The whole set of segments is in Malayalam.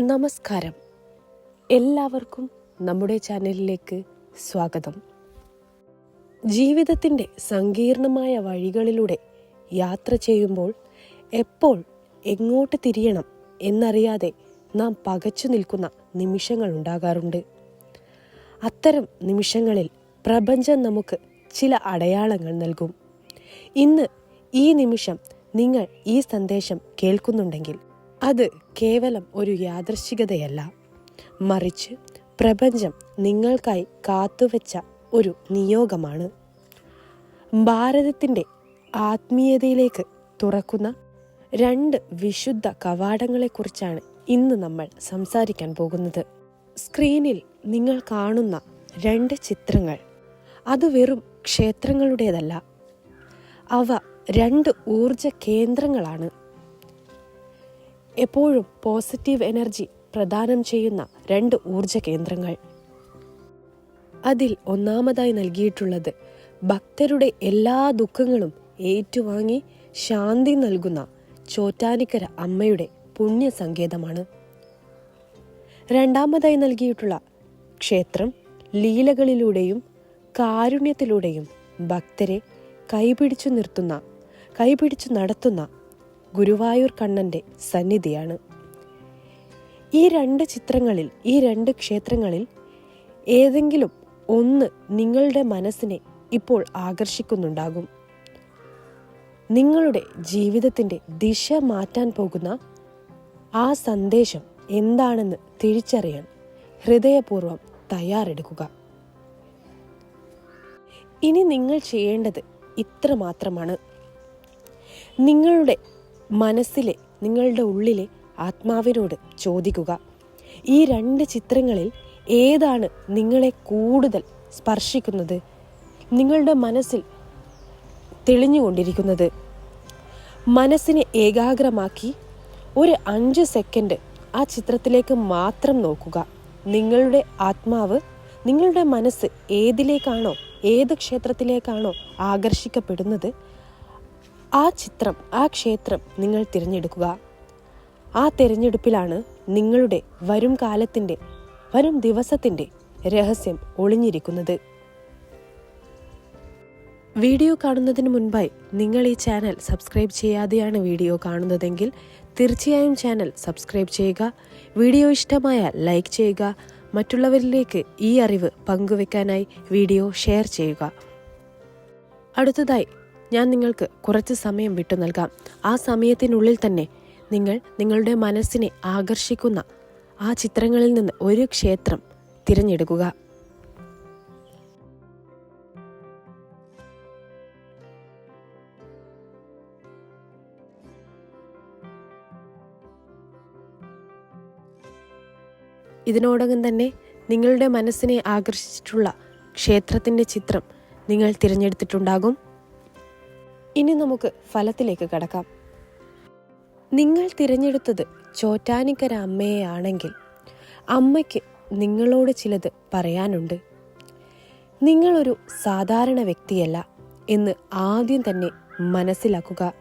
നമസ്കാരം. എല്ലാവർക്കും നമ്മുടെ ചാനലിലേക്ക് സ്വാഗതം. ജീവിതത്തിന്റെ സങ്കീർണമായ വഴികളിലൂടെ യാത്ര ചെയ്യുമ്പോൾ എപ്പോൾ എങ്ങോട്ട് തിരിയണം എന്നറിയാതെ നാം പകച്ചു നിൽക്കുന്ന നിമിഷങ്ങൾ ഉണ്ടാകാറുണ്ട്. അത്തരം നിമിഷങ്ങളിൽ പ്രപഞ്ചം നമുക്ക് ചില അടയാളങ്ങൾ നൽകും. ഇന്ന് ഈ നിമിഷം നിങ്ങൾ ഈ സന്ദേശം കേൾക്കുന്നുണ്ടെങ്കിൽ അത് കേവലം ഒരു യാദൃശ്ചികതയല്ല. മറിച്ച് പ്രപഞ്ചം നിങ്ങൾക്കായി കാത്തുവെച്ച ഒരു നിയോഗമാണ്. ഭാരതത്തിന്റെ ആത്മീയതയിലേക്ക് തുറക്കുന്ന രണ്ട് വിശുദ്ധ കവാടങ്ങളെക്കുറിച്ചാണ് ഇന്ന് നമ്മൾ സംസാരിക്കാൻ പോകുന്നത്. സ്ക്രീനിൽ നിങ്ങൾ കാണുന്ന രണ്ട് ചിത്രങ്ങൾ. അത് വെറും ക്ഷേത്രങ്ങളുടേതല്ല. അവ രണ്ട് ഊർജ കേന്ദ്രങ്ങളാണ്. എപ്പോഴും പോസിറ്റീവ് എനർജി പ്രദാനം ചെയ്യുന്ന രണ്ട് ഊർജ കേന്ദ്രങ്ങൾ. അതിൽ ഒന്നാമതായി നൽകിയിട്ടുള്ളത് ഭക്തരുടെ എല്ലാ ദുഃഖങ്ങളും ഏറ്റുവാങ്ങി ശാന്തി നൽകുന്ന ചോറ്റാനിക്കര അമ്മയുടെ പുണ്യ സങ്കേതമാണ് രണ്ടാമതായി നൽകിയിട്ടുള്ള ക്ഷേത്രം ലീലകളിലൂടെയും കാരുണ്യത്തിലൂടെയും ഭക്തരെ കൈപിടിച്ചു നിർത്തുന്ന കൈപിടിച്ചു നടത്തുന്ന ഗുരുവായൂർ കണ്ണന്റെ സന്നിധിയാണ്. ഈ രണ്ട് ചിത്രങ്ങളിൽ ഈ രണ്ട് ക്ഷേത്രങ്ങളിൽ ഏതെങ്കിലും ഒന്ന് നിങ്ങളുടെ മനസ്സിനെ ഇപ്പോൾ ആകർഷിക്കുന്നുണ്ടാകും. നിങ്ങളുടെ ജീവിതത്തിന്റെ ദിശ മാറ്റാൻ പോകുന്ന ആ സന്ദേശം എന്താണെന്ന് തിരിച്ചറിയാൻ ഹൃദയപൂർവം തയ്യാറെടുക്കുക. ഇനി നിങ്ങൾ ചെയ്യേണ്ടത് ഇത്ര മാത്രമാണ് നിങ്ങളുടെ മനസ്സിലെ നിങ്ങളുടെ ഉള്ളിലെ ആത്മാവിനോട് ചോദിക്കുക. ഈ രണ്ട് ചിത്രങ്ങളിൽ ഏതാണ് നിങ്ങളെ കൂടുതൽ സ്പർശിക്കുന്നത്? നിങ്ങളുടെ മനസ്സിൽ തെളിഞ്ഞുകൊണ്ടിരിക്കുന്നത്. മനസ്സിനെ ഏകാഗ്രമാക്കി ഒരു അഞ്ച് സെക്കൻഡ് ആ ചിത്രത്തിലേക്ക് മാത്രം നോക്കുക. നിങ്ങളുടെ ആത്മാവ് നിങ്ങളുടെ മനസ്സ് ഏതിലേക്കാണോ ഏത് ക്ഷേത്രത്തിലേക്കാണോ ആകർഷിക്കപ്പെടുന്നത് ആ ചിത്രം ആ ക്ഷേത്രം നിങ്ങൾ തിരഞ്ഞെടുക്കുക. ആ തിരഞ്ഞെടുപ്പിലാണ് നിങ്ങളുടെ വരും കാലത്തിന്റെ വരും ദിവസത്തിന്റെ രഹസ്യം ഒളിഞ്ഞിരിക്കുന്നത്. വീഡിയോ കാണുന്നതിന് മുൻപായി നിങ്ങൾ ഈ ചാനൽ സബ്സ്ക്രൈബ് ചെയ്യാതെയാണ് വീഡിയോ കാണുന്നതെങ്കിൽ തീർച്ചയായും ചാനൽ സബ്സ്ക്രൈബ് ചെയ്യുക. വീഡിയോ ഇഷ്ടമായ ലൈക്ക് ചെയ്യുക. മറ്റുള്ളവരിലേക്ക് ഈ അറിവ് പങ്കുവെക്കാനായി വീഡിയോ ഷെയർ ചെയ്യുക. അടുത്തതായി ഞാൻ നിങ്ങൾക്ക് കുറച്ച് സമയം വിട്ടു നൽകാം. ആ സമയത്തിനുള്ളിൽ തന്നെ നിങ്ങൾ നിങ്ങളുടെ മനസ്സിനെ ആകർഷിക്കുന്ന ആ ചിത്രങ്ങളിൽ നിന്ന് ഒരു ക്ഷേത്രം തിരഞ്ഞെടുക്കുക. ഇതിനോടകം തന്നെ നിങ്ങളുടെ മനസ്സിനെ ആകർഷിച്ചിട്ടുള്ള ക്ഷേത്രത്തിന്റെ ചിത്രം നിങ്ങൾ തിരഞ്ഞെടുത്തിട്ടുണ്ടാകും. ഇനി നമുക്ക് ഫലത്തിലേക്ക് കടക്കാം. നിങ്ങൾ തിരഞ്ഞെടുത്തത് ചോറ്റാനിക്കര അമ്മയെ ആണെങ്കിൽ അമ്മയ്ക്ക് നിങ്ങളോട് ചിലത് പറയാനുണ്ട്. നിങ്ങളൊരു സാധാരണ വ്യക്തിയല്ല എന്ന് ആദ്യം തന്നെ മനസ്സിലാക്കുക.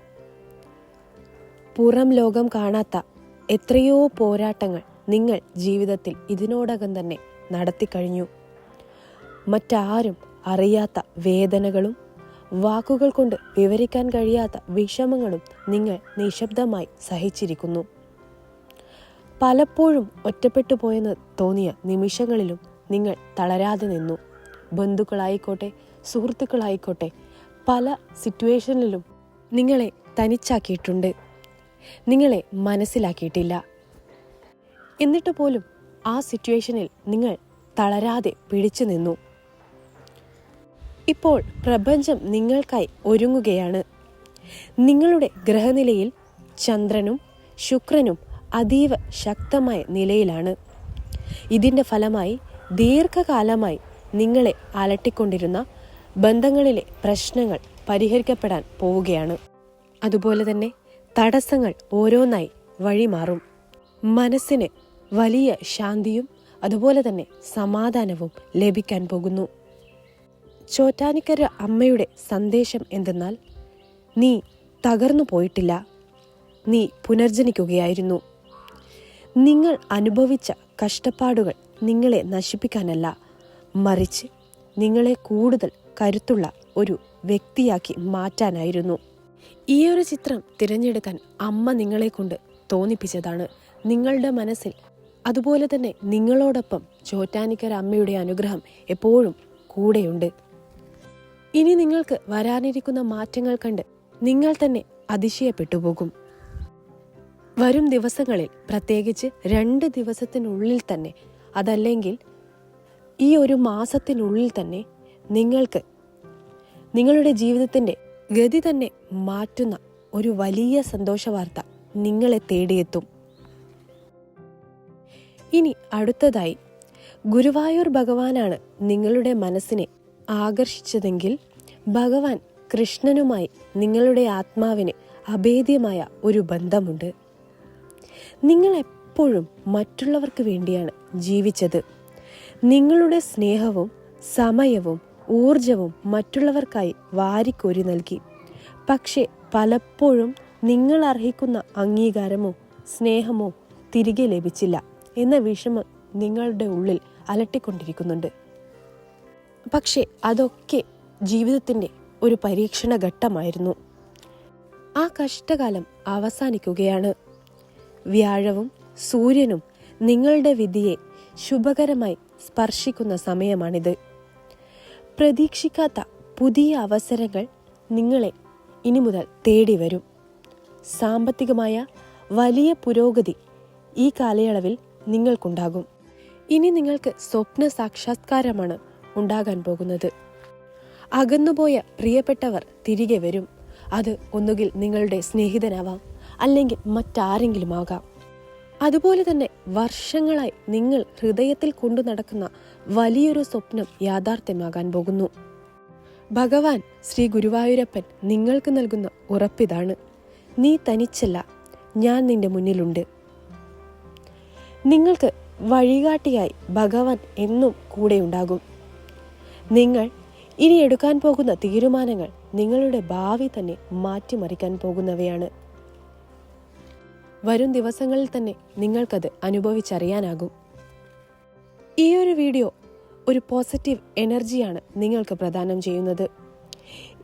പുറം ലോകം കാണാത്ത എത്രയോ പോരാട്ടങ്ങൾ നിങ്ങൾ ജീവിതത്തിൽ ഇതിനോടകം തന്നെ നടത്തിക്കഴിഞ്ഞു. മറ്റാരും അറിയാത്ത വേദനകളും വാക്കുകൾ കൊണ്ട് വിവരിക്കാൻ കഴിയാത്ത വിഷമങ്ങളും നിങ്ങൾ നിശബ്ദമായി സഹിച്ചിരിക്കുന്നു. പലപ്പോഴും ഒറ്റപ്പെട്ടു പോയെന്ന് തോന്നിയ നിമിഷങ്ങളിലും നിങ്ങൾ തളരാതെ നിന്നു. ബന്ധുക്കളായിക്കോട്ടെ സുഹൃത്തുക്കളായിക്കോട്ടെ പല സിറ്റുവേഷനിലും നിങ്ങളെ തനിച്ചാക്കിയിട്ടുണ്ട്. നിങ്ങളെ മനസ്സിലാക്കിയിട്ടില്ല. എന്നിട്ട് പോലും ആ സിറ്റുവേഷനിൽ നിങ്ങൾ തളരാതെ പിടിച്ചു നിന്നു. ഇപ്പോൾ പ്രപഞ്ചം നിങ്ങൾക്കായി ഒരുങ്ങുകയാണ്. നിങ്ങളുടെ ഗ്രഹനിലയിൽ ചന്ദ്രനും ശുക്രനും അതീവ ശക്തമായ നിലയിലാണ്. ഇതിന്റെ ഫലമായി ദീർഘകാലമായി നിങ്ങളെ അലട്ടിക്കൊണ്ടിരുന്ന ബന്ധങ്ങളിലെ പ്രശ്നങ്ങൾ പരിഹരിക്കപ്പെടാൻ പോവുകയാണ്. അതുപോലെ തന്നെ തടസ്സങ്ങൾ ഓരോന്നായി വഴിമാറും. മനസ്സിന് വലിയ ശാന്തിയും അതുപോലെ തന്നെ സമാധാനവും ലഭിക്കാൻ പോകുന്നു. ചോറ്റാനിക്കര അമ്മയുടെ സന്ദേശം എന്തെന്നാൽ നീ തകർന്നു പോയിട്ടില്ല. നീ പുനർജനിക്കുകയായിരുന്നു. നിങ്ങൾ അനുഭവിച്ച കഷ്ടപ്പാടുകൾ നിങ്ങളെ നശിപ്പിക്കാനല്ല. മറിച്ച് നിങ്ങളെ കൂടുതൽ കരുത്തുള്ള ഒരു വ്യക്തിയാക്കി മാറ്റാനായിരുന്നു. ഈ ഒരു ചിത്രം തിരഞ്ഞെടുക്കാൻ അമ്മ നിങ്ങളെ കൊണ്ട് തോന്നിപ്പിച്ചതാണ്. നിങ്ങളുടെ മനസ്സിൽ അതുപോലെ തന്നെ നിങ്ങളോടൊപ്പം ചോറ്റാനിക്കര അമ്മയുടെ അനുഗ്രഹം എപ്പോഴും കൂടെയുണ്ട്. ഇനി നിങ്ങൾക്ക് വരാനിരിക്കുന്ന മാറ്റങ്ങൾ കണ്ട് നിങ്ങൾ തന്നെ അതിശയപ്പെട്ടു പോകും വരും ദിവസങ്ങളിൽ പ്രത്യേകിച്ച് രണ്ട് ദിവസത്തിനുള്ളിൽ തന്നെ അതല്ലെങ്കിൽ ഈ ഒരു മാസത്തിനുള്ളിൽ തന്നെ നിങ്ങൾക്ക് നിങ്ങളുടെ ജീവിതത്തിന്റെ ഗതി തന്നെ മാറ്റുന്ന ഒരു വലിയ സന്തോഷ വാർത്ത നിങ്ങളെ തേടിയെത്തും. ഇനി അടുത്തതായി ഗുരുവായൂർ ഭഗവാനാണ് നിങ്ങളുടെ മനസ്സിനെ ആകർഷിച്ചതെങ്കിൽ ഭഗവാൻ കൃഷ്ണനുമായി നിങ്ങളുടെ ആത്മാവിന് അഭേദ്യമായ ഒരു ബന്ധമുണ്ട്. നിങ്ങൾ എപ്പോഴും മറ്റുള്ളവർക്ക് വേണ്ടിയാണ് ജീവിച്ചത്. നിങ്ങളുടെ സ്നേഹവും സമയവും ഊർജവും മറ്റുള്ളവർക്കായി വാരിക്കോരി നൽകി. പക്ഷേ പലപ്പോഴും നിങ്ങൾ അർഹിക്കുന്ന അംഗീകാരമോ സ്നേഹമോ തിരികെ ലഭിച്ചില്ല എന്ന വിഷമം നിങ്ങളുടെ ഉള്ളിൽ അലട്ടിക്കൊണ്ടിരിക്കുന്നുണ്ട്. പക്ഷേ അതൊക്കെ ജീവിതത്തിന്റെ ഒരു പരീക്ഷണ ഘട്ടമായിരുന്നു. ആ കഷ്ടകാലം അവസാനിക്കുകയാണ്. വ്യാഴവും സൂര്യനും നിങ്ങളുടെ വിധിയെ ശുഭകരമായി സ്പർശിക്കുന്ന സമയമാണിത്. പ്രതീക്ഷിക്കാത്ത പുതിയ അവസരങ്ങൾ നിങ്ങളെ ഇനി മുതൽ തേടി വരും. സാമ്പത്തികമായ വലിയ പുരോഗതി ഈ കാലയളവിൽ നിങ്ങൾക്കുണ്ടാകും. ഇനി നിങ്ങൾക്ക് സ്വപ്ന സാക്ഷാത്കാരമാണ് ഉണ്ടാകാൻ പോകുന്നത്. അകന്നുപോയ പ്രിയപ്പെട്ടവർ തിരികെ വരും. അത് ഒന്നുകിൽ നിങ്ങളുടെ സ്നേഹിതനാവാം അല്ലെങ്കിൽ മറ്റാരെങ്കിലും ആകാം അതുപോലെ തന്നെ വർഷങ്ങളായി നിങ്ങൾ ഹൃദയത്തിൽ കൊണ്ടു നടക്കുന്ന വലിയൊരു സ്വപ്നം യാഥാർത്ഥ്യമാകാൻ പോകുന്നു. ഭഗവാൻ ശ്രീ ഗുരുവായൂരപ്പൻ നിങ്ങൾക്ക് നൽകുന്ന ഉറപ്പിതാണ്. നീ തനിച്ചല്ല ഞാൻ നിന്റെ മുന്നിലുണ്ട്. നിങ്ങൾക്ക് വഴികാട്ടിയായി ഭഗവാൻ എന്നും കൂടെയുണ്ടാകും നിങ്ങൾ ഇനി എടുക്കാൻ പോകുന്ന തീരുമാനങ്ങൾ നിങ്ങളുടെ ഭാവി തന്നെ മാറ്റിമറിക്കാൻ പോകുന്നവയാണ്. വരും ദിവസങ്ങളിൽ തന്നെ നിങ്ങൾക്കത് അനുഭവിച്ചറിയാനാകും. ഈ ഒരു വീഡിയോ ഒരു പോസിറ്റീവ് എനർജിയാണ് നിങ്ങൾക്ക് പ്രദാനം ചെയ്യുന്നത്.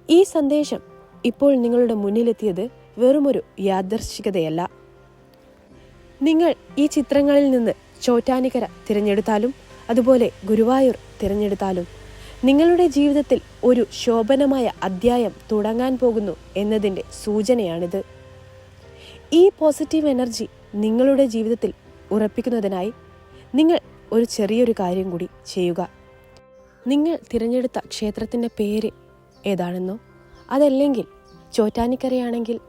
ഈ സന്ദേശം ഇപ്പോൾ നിങ്ങളുടെ മുന്നിലെത്തിയത് വെറുമൊരു യാദർശികതയല്ല നിങ്ങൾ ഈ ചിത്രങ്ങളിൽ നിന്ന് ചോറ്റാനിക്കര തിരഞ്ഞെടുത്താലും അതുപോലെ ഗുരുവായൂർ തിരഞ്ഞെടുത്താലും നിങ്ങളുടെ ജീവിതത്തിൽ ഒരു ശോഭനമായ അധ്യായം തുടങ്ങാൻ പോകുന്നു എന്നതിന്റെ സൂചനയാണിത്. ഈ പോസിറ്റീവ് എനർജി നിങ്ങളുടെ ജീവിതത്തിൽ ഉറപ്പിക്കുന്നതിനായി നിങ്ങൾ ഒരു ചെറിയൊരു കാര്യം കൂടി ചെയ്യുക. നിങ്ങൾ തിരഞ്ഞെടുത്ത ക്ഷേത്രത്തിന്റെ പേര് ഏതാണെന്നോ അതല്ലെങ്കിൽ ചോറ്റാനിക്കരയാണെങ്കിൽ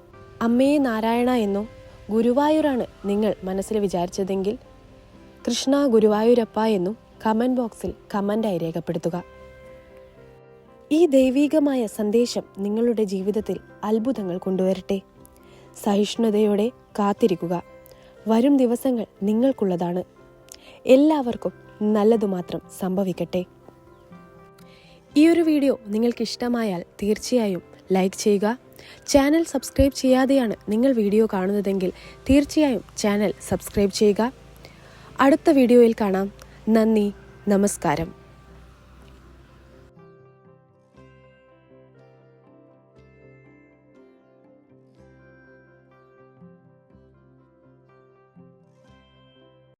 അമ്മയെ നാരായണ എന്നോ ഗുരുവായൂരാണ് നിങ്ങൾ മനസ്സിൽ വിചാരിച്ചതെങ്കിൽ കൃഷ്ണ ഗുരുവായൂരപ്പ എന്നും കമന്റ് ബോക്സിൽ കമന്റായി രേഖപ്പെടുത്തുക. ഈ ദൈവീകമായ സന്ദേശം നിങ്ങളുടെ ജീവിതത്തിൽ അത്ഭുതങ്ങൾ കൊണ്ടുവരട്ടെ. സഹിഷ്ണുതയോടെ കാത്തിരിക്കുക. വരും ദിവസങ്ങൾ നിങ്ങൾക്കുള്ളതാണ്. എല്ലാവർക്കും നല്ലതു മാത്രം സംഭവിക്കട്ടെ. ഈ ഒരു വീഡിയോ നിങ്ങൾക്ക് ഇഷ്ടമായാൽ തീർച്ചയായും ലൈക്ക് ചെയ്യുക. ചാനൽ സബ്സ്ക്രൈബ് ചെയ്യാതെയാണ് നിങ്ങൾ വീഡിയോ കാണുന്നതെങ്കിൽ തീർച്ചയായും ചാനൽ സബ്സ്ക്രൈബ് ചെയ്യുക. അടുത്ത വീഡിയോയിൽ കാണാം. നന്ദി നമസ്കാരം.